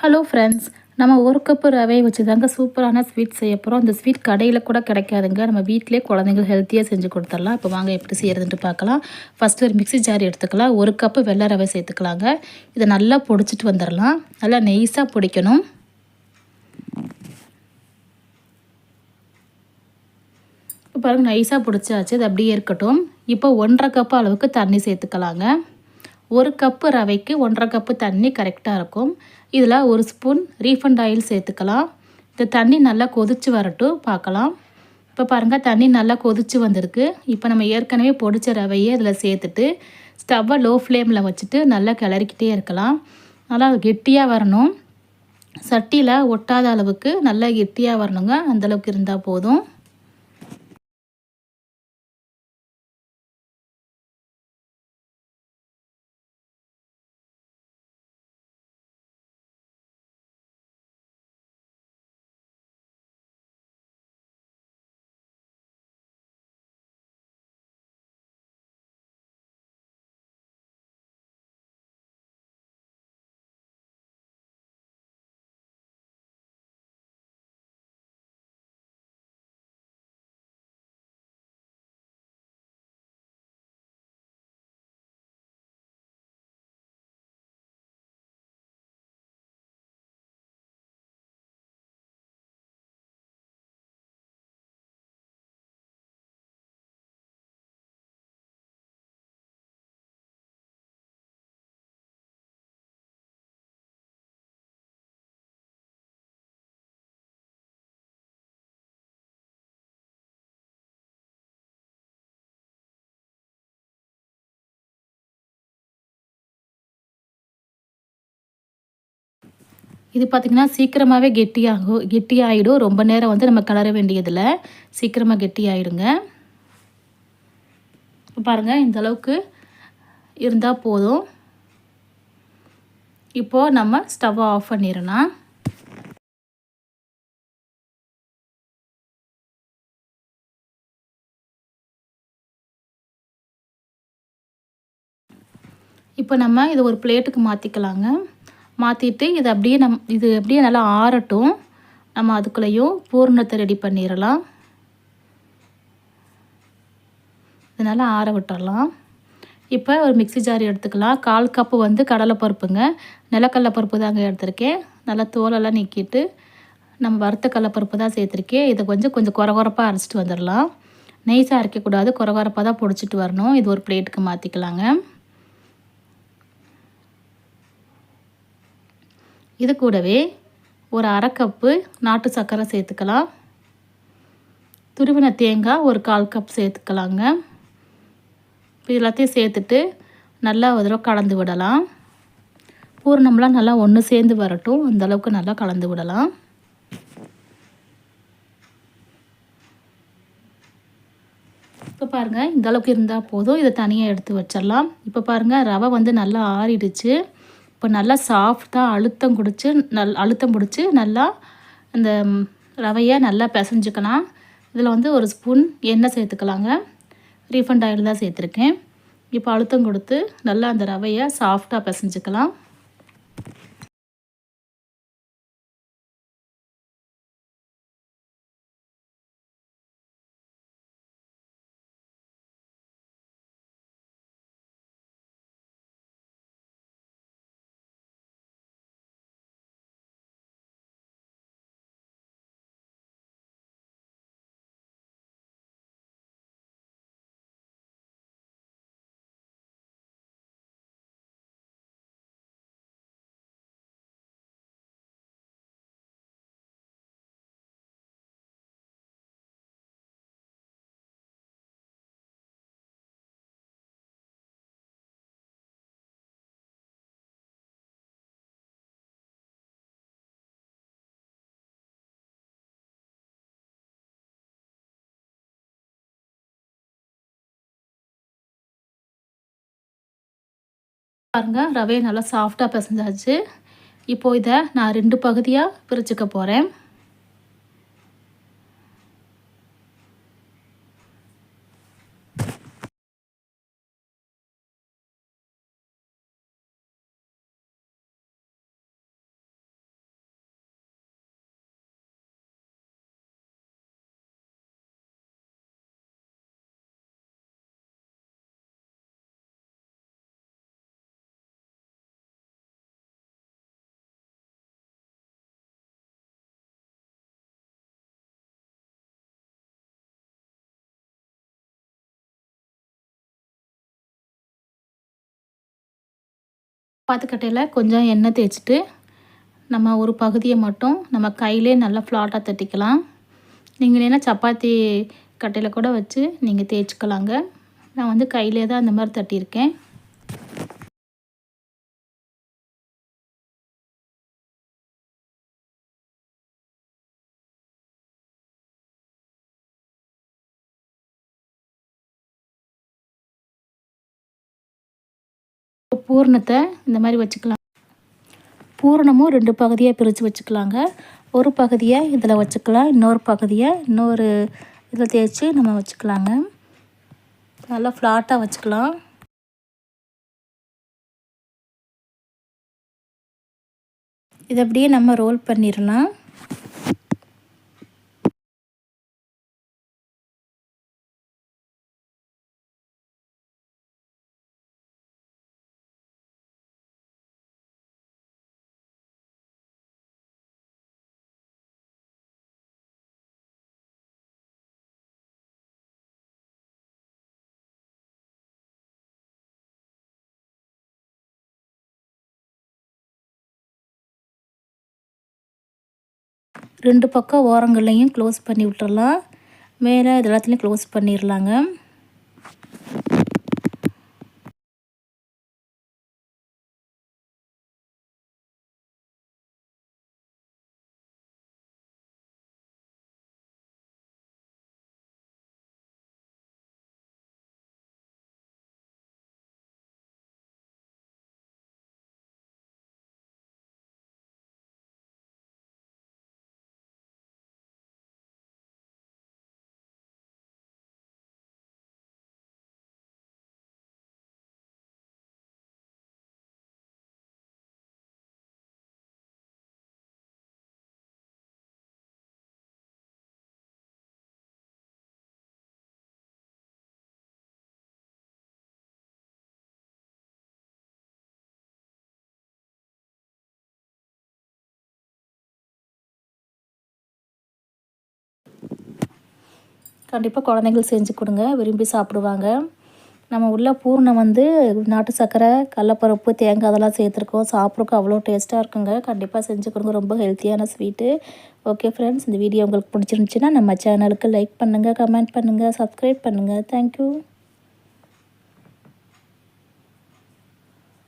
Hello friends நம்ம ஒரு cup ரவையை வச்சு தாங்க சூப்பரான ஸ்வீட் செய்ய போகிறோம் அந்த ஸ்வீட் கடையில் கூட கிடைக்காதுங்க. நம்ம வீட்டிலே குழந்தைங்க ஹெல்த்தியாக செஞ்சு கொடுத்துடலாம். இப்போ வாங்க எப்படி செய்கிறதுன்ட்டு பார்க்கலாம். ஃபஸ்ட்டு ஒரு மிக்சி ஜார் எடுத்துக்கலாம். ஒரு கப்பு வெள்ளை ரவை சேர்த்துக்கலாங்க. இதை நல்லா பொடிச்சிட்டு வந்துடலாம். நல்லா நெய்ஸாக பொடிக்கணும். இப்போ பாருங்கள் நைஸாக பிடிச்சாச்சு. இது அப்படியே இருக்கட்டும். இப்போ ஒன்றரை கப்பு அளவுக்கு தண்ணி சேர்த்துக்கலாங்க. ஒரு கப்பு ரவைக்கு ஒன்றரை கப்பு தண்ணி கரெக்டாக இருக்கும். இதில் ஒரு ஸ்பூன் ரீஃபண்ட் ஆயில் சேர்த்துக்கலாம். இந்த தண்ணி நல்லா கொதித்து வரட்டும் பார்க்கலாம். இப்போ பாருங்கள் தண்ணி நல்லா கொதித்து வந்திருக்கு. இப்போ நம்ம ஏற்கனவே பொடிச்ச ரவையை இதில் சேர்த்துட்டு ஸ்டவ்வை லோ ஃப்ளேமில் வச்சுட்டு நல்லா கிளறிக்கிட்டே இருக்கலாம். நல்லா கெட்டியாக வரணும். சட்டியில் ஒட்டாத அளவுக்கு நல்லா கெட்டியாக வரணுங்க. அந்தளவுக்கு இருந்தால் போதும். இது பார்த்திங்கன்னா சீக்கிரமாகவே கெட்டியாகும் கெட்டியாகிடும் ரொம்ப நேரம் வந்து நம்ம கலர வேண்டியதில்லை. சீக்கிரமாக கெட்டி ஆகிடுங்க பாருங்கள் இந்த அளவுக்கு இருந்தால் போதும். இப்போது நம்ம ஸ்டவ்வை ஆஃப் பண்ணிடலாம். இப்போ நம்ம இதை ஒரு பிளேட்டுக்கு மாற்றிக்கலாங்க மாற்றிட்டு இது அப்படியே நம் இது அப்படியே நல்லா ஆறட்டும். நம்ம அதுக்குள்ளேயும் பூர்ணத்தை ரெடி பண்ணிடலாம் இதனால் ஆற விட்டுடலாம் இப்போ ஒரு மிக்சி ஜார் எடுத்துக்கலாம். கால் கப்பு வந்து கடலைப்பருப்புங்க நிலக்கடலை பருப்பு தாங்க எடுத்திருக்கேன். நல்லா தோலெல்லாம் நீக்கிட்டு நம்ம வறுத்த கடலைப்பருப்பு தான் சேர்த்துருக்கேன். இதை கொஞ்சம் கொஞ்சம் குறகுறப்பாக அரைச்சிட்டு வந்துடலாம் நெய்ஸாக அரைக்கக்கூடாது. குறகுறப்பாக தான் பிடிச்சிட்டு வரணும். இது ஒரு பிளேட்டுக்கு மாற்றிக்கலாங்க இது கூடவே ஒரு அரை கப்பு நாட்டு சர்க்கரை சேர்த்துக்கலாம். துருவின தேங்காய் ஒரு கால் கப் சேர்த்துக்கலாங்க. இப்போ எல்லாத்தையும் சேர்த்துட்டு நல்லா ஒரு தடவை கலந்து விடலாம். பூர்ணம்லாம் நல்லா ஒன்று சேர்ந்து வரட்டும். அந்தளவுக்கு நல்லா கலந்து விடலாம். இப்போ பாருங்கள் இந்த அளவுக்கு இருந்தால் போதும். இதை தனியாக எடுத்து வச்சிடலாம். இப்போ பாருங்கள் ரவை வந்து நல்லா ஆறிடுச்சு. இப்போ நல்லா சாஃப்டாக அழுத்தம் குடித்து நல் அழுத்தம் பிடிச்சி நல்லா இந்த ரவையை நல்லா பிசைஞ்சுக்கலாம். இதில் வந்து ஒரு ஸ்பூன் எண்ணெய் சேர்த்துக்கலாங்க. ரீஃபண்ட் ஆயில் தான் சேர்த்துருக்கேன். இப்போ அழுத்தம் கொடுத்து நல்லா அந்த ரவையை சாஃப்டாக பிசைஞ்சுக்கலாம். பாருங்கள் ரவையை நல்லா சாஃப்டாக பிசைஞ்சாச்சு. இப்போது இதை நான் ரெண்டு பகுதியாக பிரிச்சுக்க போகிறேன் பாத்துக்கட்டையில் கொஞ்சம் எண்ணெய் தேய்ச்சிட்டு நம்ம ஒரு பகுதியை மட்டும் நம்ம கையிலே நல்லா ஃப்ளாட்டாக தட்டிக்கலாம். நீங்கள் என்ன சப்பாத்தி கட்டையில் கூட வச்சு நீங்கள் தேய்ச்சிக்கலாங்க. நான் வந்து கையிலே தான் அந்த மாதிரி தட்டியிருக்கேன். பூரணத்தை இந்த மாதிரி வச்சுக்கலாம். பூரணமும் ரெண்டு பகுதியாக பிரித்து வச்சுக்கலாங்க. ஒரு பகுதியை இதில் வச்சுக்கலாம் இன்னொரு பகுதியை இன்னொரு இதில் தேய்ச்சி நம்ம வச்சுக்கலாங்க. நல்லா ஃப்ளாட்டாக வச்சுக்கலாம். இதை அப்படியே நம்ம ரோல் பண்ணிடலாம். ரெண்டு பக்கம் ஓரங்கள்லையும் க்ளோஸ் பண்ணி விட்டுறலாம். மேலே இது எல்லாத்துலேயும் க்ளோஸ் பண்ணிடலாங்க கண்டிப்பாக குழந்தைகள் செஞ்சு கொடுங்க விரும்பி சாப்பிடுவாங்க. நம்ம உள்ள பூர்ணம் வந்து நாட்டு சர்க்கரை கடலப்பருப்பு தேங்காய் அதெல்லாம் சேர்த்துருக்கோம். சாப்பிட்றக்கு அவ்வளோ டேஸ்ட்டாக இருக்குங்க. கண்டிப்பாக செஞ்சு கொடுங்க. ரொம்ப ஹெல்த்தியான ஸ்வீட்டு ஓகே ஃப்ரெண்ட்ஸ் இந்த வீடியோ உங்களுக்கு பிடிச்சிருந்துச்சின்னா நம்ம சேனலுக்கு லைக் பண்ணுங்கள் கமெண்ட் பண்ணுங்கள் சப்ஸ்கிரைப் பண்ணுங்கள் தேங்க்யூ